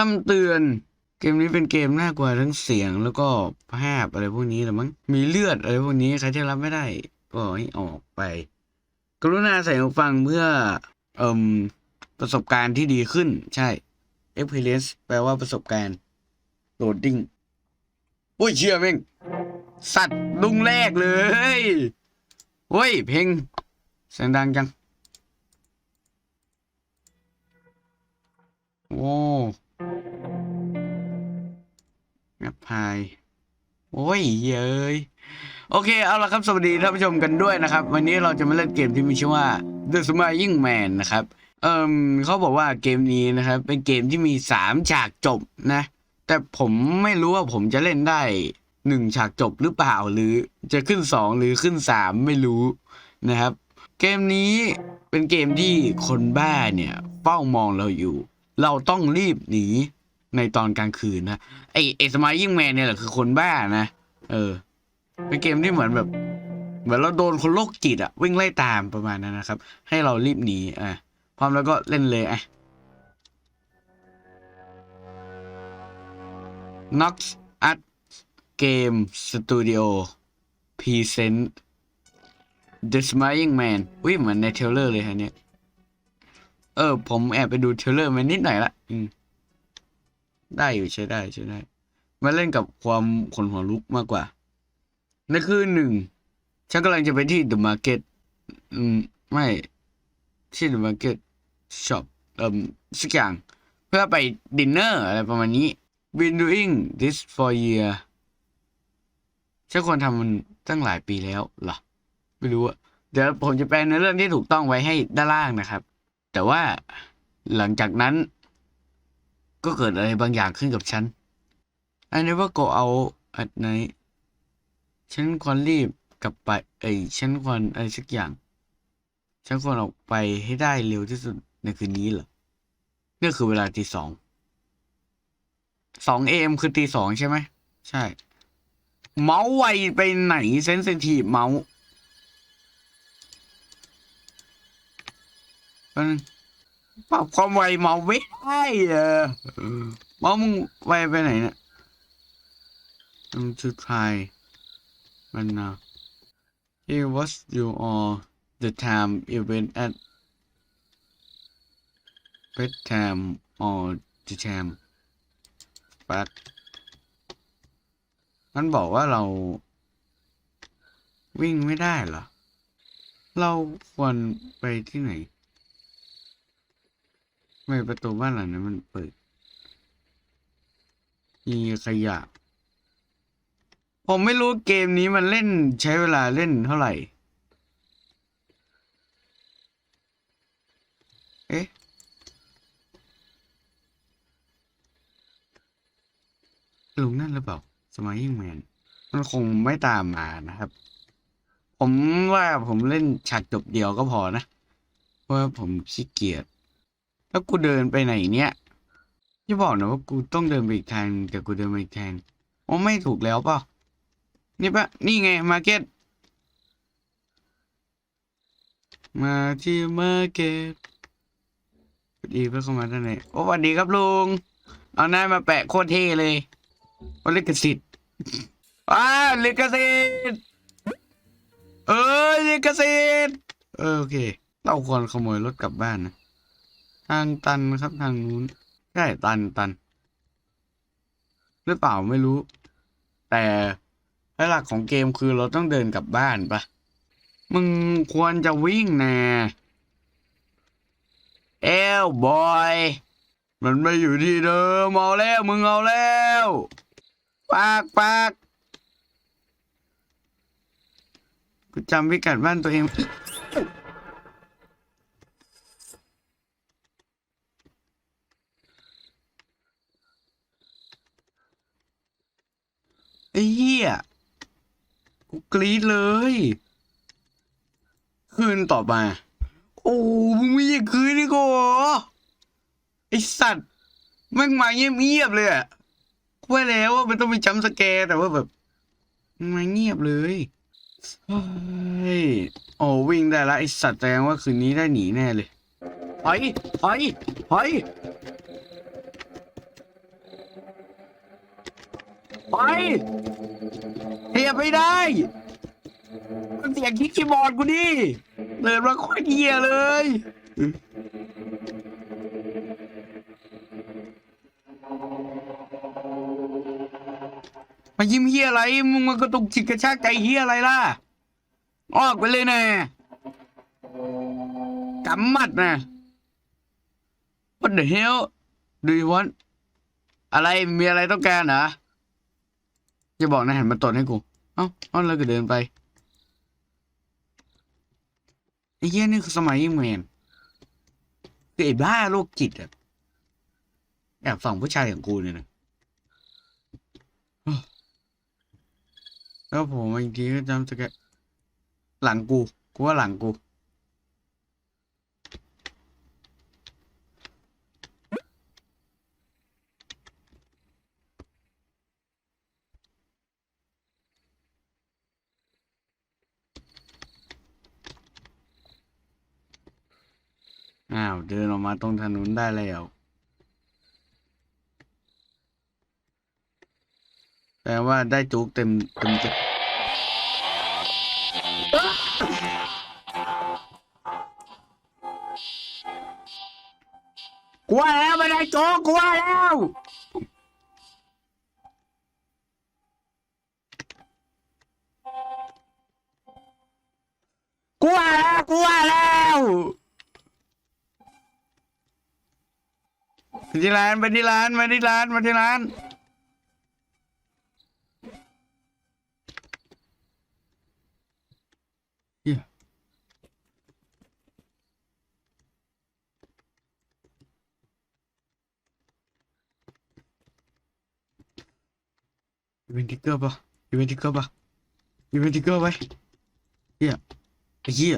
คำเตือน เกมนี้เป็นเกมน่ากลัวทั้งเสียงแล้วก็ภาพอะไรพวกนี้แหละมั้งมีเลือดอะไรพวกนี้ใครที่รับไม่ได้ ก็ให้ออกไป กรุณาใส่หูฟังเพื่อเอ่มประสบการณ์ที่ดีขึ้นใช่ experience แปลว่าประสบการณ์ loading อุ้ยเชื่อแม่งสัตว์ลุงแรกเลยเฮ้ย เพลงเสียงดังจัง โอ้ งับพายโอ้ยเย้ยโอเคเอาละครับสวัสดีท่านผู้ชมกันด้วยนะครับ วันนี้เราจะมาเล่นเกมที่มีชื่อว่า The Smiling Man นะครับเอ่มเขาบอกว่าเกมนี้นะครับ เป็นเกมที่มีสามฉากจบนะ แต่ผมไม่รู้ว่าผมจะเล่นได้หนึ่งฉากจบหรือเปล่าหรือจะขึ้นสองหรือขึ้นสามไม่รู้นะครับ เกมนี้เป็นเกมที่คนบ้าเนี่ยเฝ้ามองเราอยู่ เราต้องรีบหนี ในตอนกลางคืนนะไอไอสมัยยิ่งแมนเนี่ยแหละคือคนบ้านะ เออ เป็นเกมที่เหมือนแบบ เหมือนเราโดนคนโรคจิตอะวิ่งไล่ตามประมาณนั้นนะครับ ให้เรารีบหนีอะพร้อมแล้วก็เล่นเลยอะ Nox Art Game Studio Present The Smiling Man อุ้ยเหมือนในเทลเลอร์เลยฮะเนี่ย เออ ผมแอบไปดูเทลเลอร์มานิดหน่อยละอืม ได้อยู่ใช้ได้ใช้ได้มาเล่นกับความขนหัวลุกมากกว่านั่นคือหนึ่งฉันกำลังจะไปที่ The Market อืมไม่ที่ The Market Shop เอ่มสักอย่าง เพื่อไปดินเนอร์อะไรประมาณนี้ Been doing this for year ฉันควรทำมันตั้งหลายปีแล้วเหรอ ไม่รู้อะเดี๋ยวผมจะแปลในเรื่องที่ถูกต้องไว้ให้ด้านล่างนะครับ แต่ว่าหลังจากนั้น ก็เกิดอะไรบางอย่างขึ้นกับฉัน I never go out at night ฉันควรรีบกลับไป เอ้ยฉันควรอะไรสักอย่าง ฉันควรออกไปให้ได้เร็วที่สุดในคืนนี้เหรอนี่คือเวลาตีสอง สองเอมคือตีสองใช่ไหม ใช่ เมาส์ไวไปไหนเซนซิทีฟเมาส์ ป๊บนึงปรับความไวเมาไม่ได้เออเมามึงไวไปไหนเนี่ยต้อง to try มันนะ It was you all the time event at bedtime or the time but มันบอกว่าเรา วิ่งไม่ได้เหรอ เราควรไปที่ไหน ไม่ประตูบ้านหลังนั้นมันเปิดมีขยะ ผมไม่รู้เกมนี้มันเล่นใช้เวลาเล่นเท่าไหร่ เอ๊ะลุงนั่นหรือเปล่า สมัยยิ่งแมน มันคงไม่ตามมานะครับ ผมว่าผมเล่นฉากจบเดียวก็พอนะ เพราะผมขี้เกียจ แล้วกูเดินไปไหนเนี่ยอย่าบอกนะว่ากูต้องเดินไปอีกทางแต่กูเดินไปอีกทางอ๋อไม่ถูกแล้วเปล่านี่ปะนี่ไงมาเก็ตมาที่มาเก็ตสวัสดีเพื่อนเข้ามาด้านในโอ้สวัสดีครับลุงเอาหน้ามาแปะโคตรเท่เลยว่าลิขสิทธิ์อ้าลิขสิทธิ์เออลิขสิทธิ์เออโอเค เราควรขโมยรถกลับบ้านนะ ทางตันครับทางนู้นใช่ตันตัน หรือเปล่าไม่รู้ แต่หลักของเกมคือเราต้องเดินกลับบ้านปะมึงควรจะวิ่งนะเอลบอย มันไม่อยู่ที่เดิมเอาแล้วมึงเอาแล้วปากปากกูจำพิกัดบ้านตัวเอง เหี้ยกูกรี๊ดเลย คืนต่อมา โอ้มึงไม่อยากคืนนี่กูเหรอไอสัตว์แม่งมาเงียบๆเลยอะกูว่าแล้วว่ามันต้องมีจัมสแกร์แต่ว่าแบบมันมาเงียบเลยเฮ้ยโอ้วิ่งได้ละไอสัตว์แสดงว่าคืนนี้ได้หนีแน่เลยถอยถอยถอย ไปเทียบไม่ได้มันเสียงคลิกคีย์บอร์ดกูดิเดินมาโคตรเหี้ยเลยมายิ้มเฮียอะไร มึงมากระตุกจิตกระชากใจเฮียอะไรล่ะ ออกไปเลยนะกำมัดนะ What the hell do you want อะไรมีอะไรต้องการเหรอ จะบอกนะหันมาตดให้กู เอ้าเอ้าแล้วก็เดินไปไอ้เหี้ยนี่คือสมัยยิ่งแมนคือไอ้บ้าโรคจิตอะแอบส่องผู้ชายอย่างกูเนี่ยนะแล้วผมอีกทีก็จำสแกหลังกู กูว่าหลังกู อ้าวเดินออกมาตรงถนนได้แล้ว แต่ว่าได้จุกเต็มเต็มจุกกลัวแล้วไม่ได้โจ๊กกลัวแล้วกลัวแล้วกลัว ไปที่ร้านไปที่ร้านมาที่ร้านมาที่ร้านเหี้ยอีเวนติกเกอร์ปะอีเวนติกเกอร์ปะอีเวนติกเกอร์ไว้เฮียไอ้เฮีย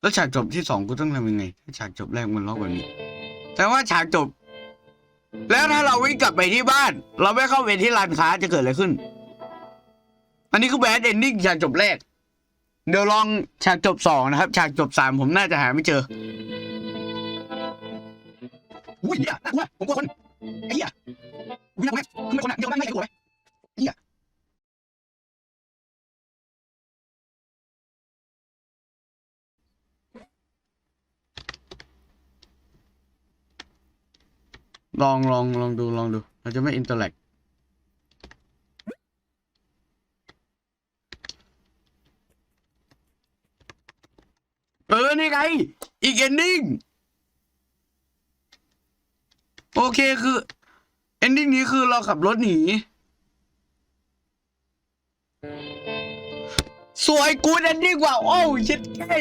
แล้วฉากจบที่สองกูต้องทำยังไงถ้าฉากจบแรกมันล็อกแบบนี้ แต่ว่าฉากจบ แล้วถ้าเราวิ่งกลับไปที่บ้าน เราไม่เข้าไปที่ร้านค้าจะเกิดอะไรขึ้น อันนี้คือแบดเอนดิ้งฉากจบแรก เดี๋ยวลองฉากจบสองนะครับ ฉากจบสามผมน่าจะหาไม่เจออุ้ยเนี่ยน่ากลัวผมกลัวคนไอ้เหี้ยอุ้ยน่ากลัวคือไม่คนอะเดี๋ยวนั่งไม่ใช่กลัวไหมไอ้เหี้ย ลองลองลองดูลองดู เราจะไม่อินเตอร์แลกเออ นี่ไง อีกเอนดิ้งโอเคคือเอนดิ้งนี้คือเราขับรถหนี สวยกูเอนดิ้งว่ะโอ้ชิดไอ้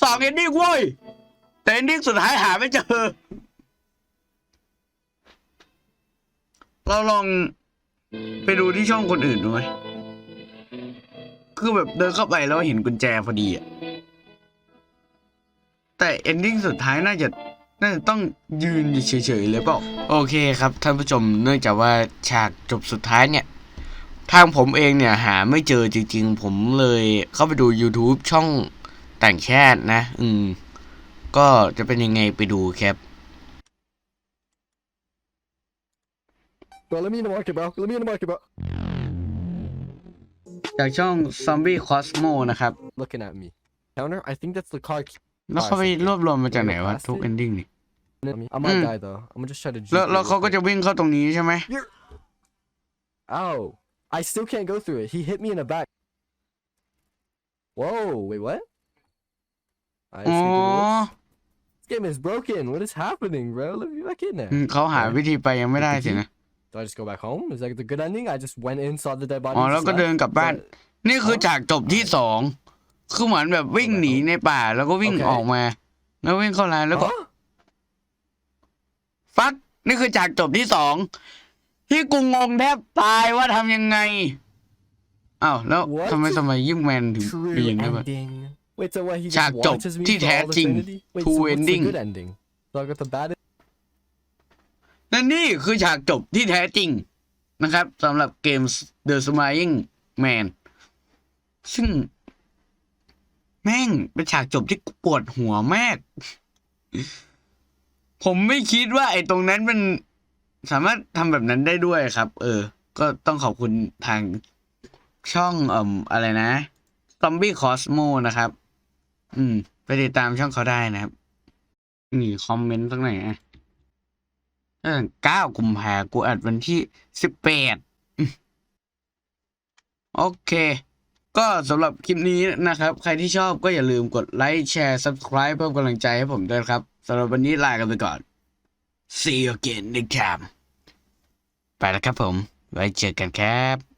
สองเอนดิ้งเว้ย แต่เอนดิ้งสุดท้ายหาไม่เจอ เราลองไปดูที่ช่องคนอื่นดูไหมคือแบบเดินเข้าไปแล้วเห็นกุญแจพอดีอะแต่เอนดิ้งสุดท้ายน่าจะน่าจะต้องยืนเฉยๆเลยเปล่าโอเคครับท่านผู้ชมเนื่องจากว่าฉากจบสุดท้ายเนี่ย ทางผมเองเนี่ยหาไม่เจอจริง ๆ ผมเลยเข้าไปดู YouTube ช่องแต่างแชทนะ อืม ก็จะเป็นยังไงไปดูครับ Bro, let me in the market, bro. Let me in the market, bro. จากช่อง Zombie Cosmo นะครับ Looking at me. Counter? I think that's the car. แล้วเขาไปรวบรวมมาจากไหนวะ ทุกเอนดิ้งนี่ I mean, I might Mm. die though. I'm gonna just try to. juke แล้ว it แล้ว real เขาก็ quick. จะวิ่งเข้าตรงนี้ใช่ไหม Ow! I still can't go through it. He hit me in the back. Whoa! Wait, what? I อ๋อ escaped the bullets. This game is broken. What is happening, bro? Let me back in อื there. มเขาหาวิธีไปยังไม่ได้สินะ Do I just go back home? Is that the good ending? I just went in, saw the dead body. อ๋อ just แล้วก็ left? เดินกลับ Is บ้าน that- นี่คือฉากจบที่สองคือเหมือนแบบวิ่งหนีในป่าแล้วก็วิ่งโอเคออกมา แล้ววิ่งเข้าร้านแล้วก็ Huh? ฟักนี่คือฉากจบที่สองที่กูงงแทบตายว่าทำยังไงอ้าวแล้ว What? ทำไมสมัยยิ่งแมนถึง True เป็นอย่างนี้วะ ending. Wait, so what? He ฉาก just จบ watches me ที่ for แท้ all จริง infinity? Wait, True so what's the ending good ending? So I got the bad. และนี่คือฉากจบที่แท้จริงนะครับสำหรับเกม The Smiling Man ซึ่ง แม่งเป็นฉากจบที่ปวดหัวมาก ผมไม่คิดว่าไอ้ตรงนั้นมันสามารถทำแบบนั้นได้ด้วยครับ เออ ก็ต้องขอบคุณทางช่องเอ่มอะไรนะซอมบี้คอสโมนะครับ อืม ไปติดตามช่องเขาได้นะครับ นี่ คอมเมนต์ตรงไหนอะ เออเก้ากุมภากูอัดวันที่สิบแปดโอเค ก็สำหรับคลิปนี้นะครับ ใครที่ชอบก็อย่าลืมกดไลค์แชร์ subscribe เพิ่มกำลังใจให้ผมด้วยครับสำหรับวันนี้ลากันไปก่อน See you again next time ไปแล้วครับผม ไว้เจอกันครับ